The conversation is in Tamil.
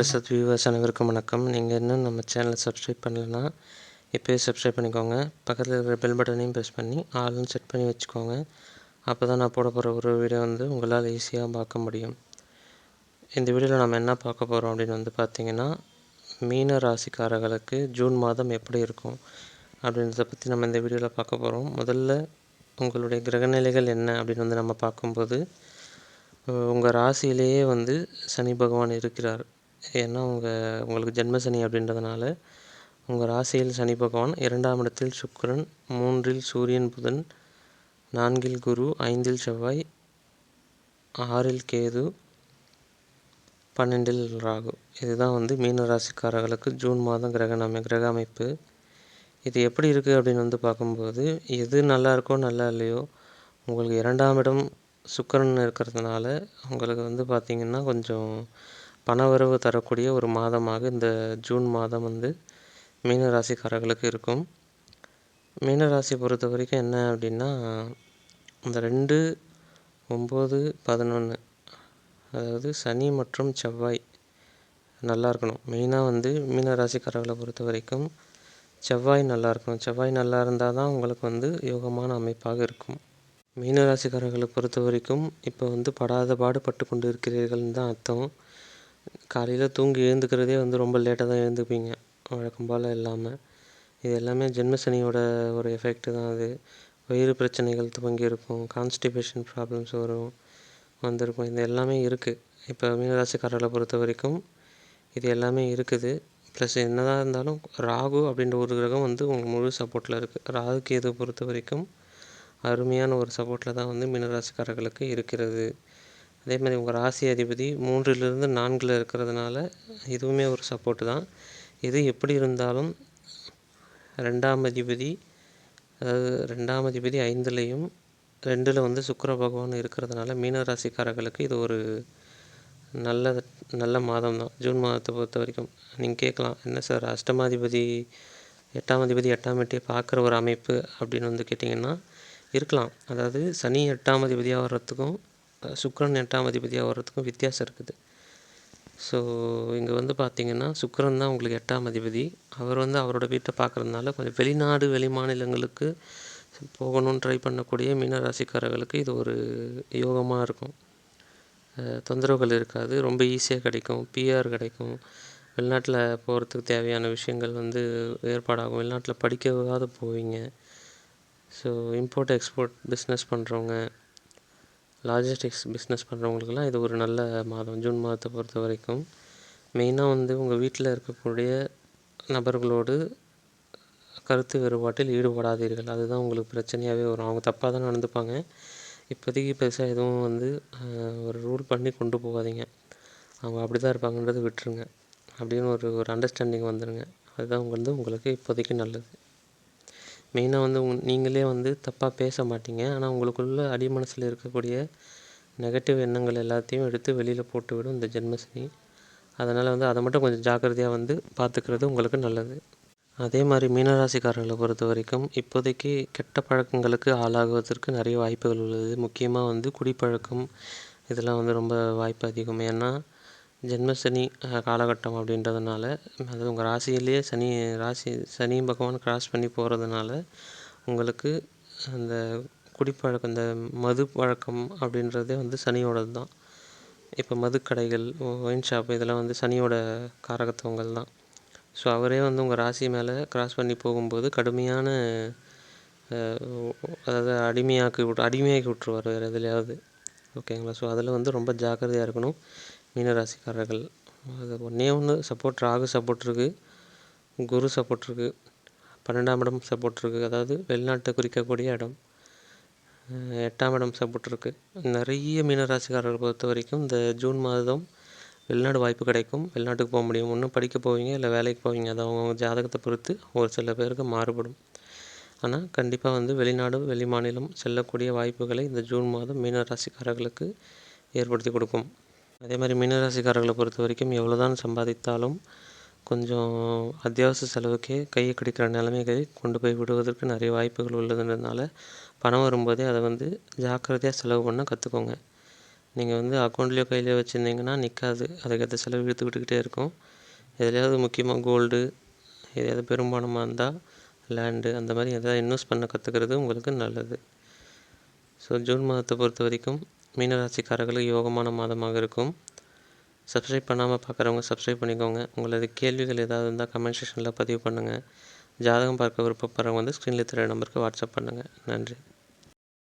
பிரசாத் வியூவர்ஸ் அனைவருக்கும் வணக்கம். நீங்கள் இன்னும் நம்ம சேனலை சப்ஸ்கிரைப் பண்ணலைன்னா இப்போயே சப்ஸ்கிரைப் பண்ணிக்கோங்க. பக்கத்தில் இருக்கிற பெல் பட்டனையும் ப்ரெஸ் பண்ணி ஆளுன்னு செட் பண்ணி வச்சுக்கோங்க. அப்போ தான் நான் போட போகிற ஒரு வீடியோ வந்து உங்களால் ஈஸியாக பார்க்க முடியும். இந்த வீடியோவில் நம்ம என்ன பார்க்க போகிறோம் அப்படின்னு வந்து பார்த்திங்கன்னா மீன ராசிக்காரர்களுக்கு ஜூன் மாதம் எப்படி இருக்கும் அப்படின்றத பற்றி நம்ம இந்த வீடியோவில் பார்க்க போகிறோம் முதல்ல உங்களுடைய கிரகநிலைகள் என்ன அப்படின்னு வந்து நம்ம பார்க்கும்போது உங்கள் ராசியிலேயே வந்து சனி பகவான் இருக்கிறார். ஏன்னா உங்கள் உங்களுக்கு ஜென்ம சனி அப்படின்றதுனால உங்கள் ராசியில் சனி பகவான் இரண்டாம் இடத்தில் சுக்கிரன் மூன்றில் சூரியன் புதன் நான்கில் குரு ஐந்தில் செவ்வாய் ஆறில் கேது பன்னெண்டில் ராகு. இதுதான் வந்து மீன ராசிக்காரர்களுக்கு ஜூன் மாதம் கிரக அமை கிரக அமைப்பு. இது எப்படி இருக்குது அப்படின்னு வந்து பார்க்கும்போது எது நல்லா இருக்கோ நல்லா இல்லையோ உங்களுக்கு இரண்டாம் இடம் சுக்கிரன் இருக்கிறதுனால உங்களுக்கு வந்து பார்த்திங்கன்னா கொஞ்சம் பணவரவு தரக்கூடிய ஒரு மாதமாக இந்த ஜூன் மாதம் வந்து மீனராசிக்காரர்களுக்கு இருக்கும். மீனராசி பொறுத்த வரைக்கும் என்ன அப்படின்னா இந்த ரெண்டு ஒம்பது பதினொன்று அதாவது சனி மற்றும் செவ்வாய் நல்லா இருக்கணும். மெயினாக வந்து மீனராசிக்காரர்களை பொறுத்த வரைக்கும் செவ்வாய் நல்லா இருக்கணும். செவ்வாய் நல்லா இருந்தால் தான் உங்களுக்கு வந்து யோகமான அமைப்பாக இருக்கும். மீனராசிக்காரர்களை பொறுத்த வரைக்கும் இப்போ வந்து படாத பாடுபட்டு கொண்டு இருக்கிறீர்கள்னு தான் அர்த்தம். காலையில் தூங்கி எழுந்துக்கிறதே வந்து ரொம்ப லேட்டாக தான் எழுந்துப்பீங்க. வழக்கம் போல் இல்லாமல் இது எல்லாமே ஜென்மசனியோட ஒரு எஃபெக்ட்டு தான் அது. வயிறு பிரச்சனைகள் துவங்கி இருக்கும் கான்ஸ்டிபேஷன் ப்ராப்ளம்ஸ் வரும். வந்திருக்கும். இது எல்லாமே இருக்குது இப்போ மீனராசிக்காரர்களை பொறுத்த வரைக்கும் இது எல்லாமே இருக்குது. ப்ளஸ் என்னதான் இருந்தாலும் ராகு அப்படின்ற ஒரு கிரகம் வந்து உங்களுக்கு முழு சப்போர்ட்டில் இருக்குது ராகுக்கு எதை பொறுத்த வரைக்கும் அருமையான ஒரு சப்போர்ட்டில் தான் வந்து மீனராசிக்காரர்களுக்கு இருக்கிறது. அதே மாதிரி உங்கள் ராசி அதிபதி மூன்றிலிருந்து நான்கில் இருக்கிறதுனால இதுவுமே ஒரு சப்போர்ட்டு தான். இது எப்படி இருந்தாலும் ரெண்டாம் அதிபதி அதாவது ரெண்டாம் அதிபதி ஐந்துலேயும் ரெண்டில் வந்து சுக்கர பகவான் இருக்கிறதுனால மீனராசிக்காரர்களுக்கு இது ஒரு நல்ல நல்ல மாதம் தான். ஜூன் மாதத்தை பொறுத்த வரைக்கும். நீங்கள் கேட்கலாம் என்ன சார் அஷ்டமாதிபதி எட்டாம் அதிபதி எட்டாம் எட்டியை பார்க்குற ஒரு அமைப்பு அப்படின்னு வந்து கேட்டிங்கன்னா இருக்கலாம். அதாவது சனி எட்டாம் அதிபதியாக வர்றதுக்கும் சுக்கரன் எட்டாம் அதிபதியாக வர்றதுக்கும் வித்தியாசம் இருக்குது. ஸோ இங்கே வந்து பார்த்திங்கன்னா சுக்கரன் தான் உங்களுக்கு எட்டாம் அதிபதி. அவர் வந்து அவரோட வீட்டை பார்க்குறதுனால கொஞ்சம் வெளிநாடு வெளி மாநிலங்களுக்கு போகணும்னு ட்ரை பண்ணக்கூடிய மீனராசிக்காரர்களுக்கு இது ஒரு யோகமாக இருக்கும். தொந்தரவுகள் இருக்காது. ரொம்ப ஈஸியாக கிடைக்கும். பிஆர் கிடைக்கும். வெளிநாட்டில் போகிறதுக்கு தேவையான விஷயங்கள் வந்து ஏற்பாடாகும். வெளிநாட்டில் படிக்கவாத போவீங்க. ஸோ இம்போர்ட் எக்ஸ்போர்ட் பிஸ்னஸ் பண்ணுறவங்க லாஜிஸ்டிக்ஸ் பிஸ்னஸ் பண்ணுறவங்களுக்குலாம் இது ஒரு நல்ல மாதம். ஜூன் மாதத்தை பொறுத்த வரைக்கும் மெயினாக வந்து உங்கள் வீட்டில் இருக்கக்கூடிய நபர்களோடு கருத்து வேறுபாட்டில் ஈடுபடாதீர்கள். அதுதான் உங்களுக்கு பிரச்சனையாகவே வரும். அவங்க தப்பாக தான் நடந்துப்பாங்க. இப்போதைக்கு பெருசாக எதுவும் வந்து ஒரு ரூல் பண்ணி கொண்டு போகாதீங்க. அவங்க அப்படி தான் இருப்பாங்கன்றதை விட்டுருங்க. அப்படின்னு ஒரு ஒரு அண்டர்ஸ்டாண்டிங் வந்துடுங்க அதுதான் வந்து உங்களுக்கு இப்போதைக்கு நல்லது. மெயினாக வந்து உங் நீங்களே வந்து தப்பாக பேச மாட்டீங்க. ஆனால் உங்களுக்குள்ள அடி மனசில் இருக்கக்கூடிய நெகட்டிவ் எண்ணங்கள் எல்லாத்தையும் எடுத்து வெளியில் போட்டு விடும் இந்த ஜென்மசனி. அதனால் வந்து அதை மட்டும் கொஞ்சம் ஜாக்கிரதையாக வந்து பார்த்துக்கிறது உங்களுக்கு நல்லது. அதே மாதிரி மீனராசிக்காரர்களை பொறுத்த வரைக்கும் இப்போதைக்கு கெட்ட பழக்கங்களுக்கு ஆளாகுவதற்கு நிறைய வாய்ப்புகள் உள்ளது. முக்கியமாக வந்து குடிப்பழக்கம் இதெல்லாம் வந்து ரொம்ப வாய்ப்பு அதிகம். ஏன்னா ஜென்மசனி காலகட்டம் அப்படின்றதுனால அது உங்கள் ராசியிலேயே சனி ராசி சனி பகவான் கிராஸ் பண்ணி போகிறதுனால உங்களுக்கு அந்த குடிப்பழக்கம் இந்த மது பழக்கம் அப்படின்றதே வந்து சனியோடது தான். இப்போ மதுக்கடைகள் ஒயின் ஷாப் இதெல்லாம் வந்து சனியோட காரகத்துவங்கள் தான். ஸோ அவரே வந்து உங்கள் ராசி மேலே கிராஸ் பண்ணி போகும்போது கடுமையான அதாவது அடிமையாக்கி விட்டு அடிமையாக்கி விட்ருவார் வேறு எதுலையாவது. ஓகேங்களா ஸோ அதில் வந்து ரொம்ப ஜாக்கிரதையாக இருக்கணும். மீனராசிக்காரர்கள். அது ஒன்றே ஒன்று சப்போர்ட் ராகு சப்போர்ட் இருக்குது குரு சப்போர்ட் இருக்குது பன்னெண்டாம் இடம் சப்போர்ட் இருக்குது அதாவது வெளிநாட்டை குறிக்கக்கூடிய இடம். எட்டாம் இடம் சப்போர்ட் இருக்குது நிறைய மீனராசிக்காரர்கள் பொறுத்த வரைக்கும் இந்த ஜூன் மாதம் வெளிநாடு வாய்ப்பு கிடைக்கும். வெளிநாட்டுக்கு போக முடியும். ஒன்றும் படிக்க போவீங்க இல்லை வேலைக்கு போவீங்க. அது அவங்க ஜாதகத்தை பொறுத்து ஒரு சில பேருக்கு மாறுபடும். ஆனால் கண்டிப்பாக வந்து வெளிநாடு வெளி மாநிலம் செல்லக்கூடிய வாய்ப்புகளை இந்த ஜூன் மாதம் மீனராசிக்காரர்களுக்கு ஏற்படுத்தி கொடுக்கும். அதே மாதிரி மீனராசிக்காரர்களை பொறுத்த வரைக்கும் எவ்வளோ தான் சம்பாதித்தாலும் கொஞ்சம் அத்தியாவசிய செலவுக்கே கையை கிடைக்கிற நிலைமைகளை கொண்டு போய் விடுவதற்கு நிறைய வாய்ப்புகள் உள்ளதுன்றதுனால பணம் வரும்போதே அதை வந்து ஜாக்கிரதையாக செலவு பண்ண கற்றுக்கோங்க நீங்கள் வந்து அக்கௌண்ட்லேயோ கையிலையோ வச்சுருந்தீங்கன்னா நிற்காது அதுக்கேற்ற செலவு இழுத்து விட்டுக்கிட்டே இருக்கும். எதுலையாவது முக்கியமாக கோல்டு எதையாவது பெரும்பாலமாக இருந்தால் லேண்டு அந்த மாதிரி எதாவது இன்வெஸ்ட் பண்ண கற்றுக்கிறது உங்களுக்கு நல்லது. ஸோ ஜூன் மாதத்தை பொறுத்த வரைக்கும் மீனராசிக்காரர்களுக்கு யோகமான மாதமாக இருக்கும். சப்ஸ்கிரைப் பண்ணாமல் பார்க்குறவங்க சப்ஸ்கிரைப் பண்ணிக்கோங்க. உங்களது கேள்விகள் ஏதாவது இருந்தால் கமெண்ட் செக்ஷனில் பதிவு பண்ணுங்கள் ஜாதகம் பார்க்க விருப்பப்படுறவங்க வந்து ஸ்க்ரீனில் தெரிய நம்பருக்கு வாட்ஸ்அப் பண்ணுங்கள் நன்றி.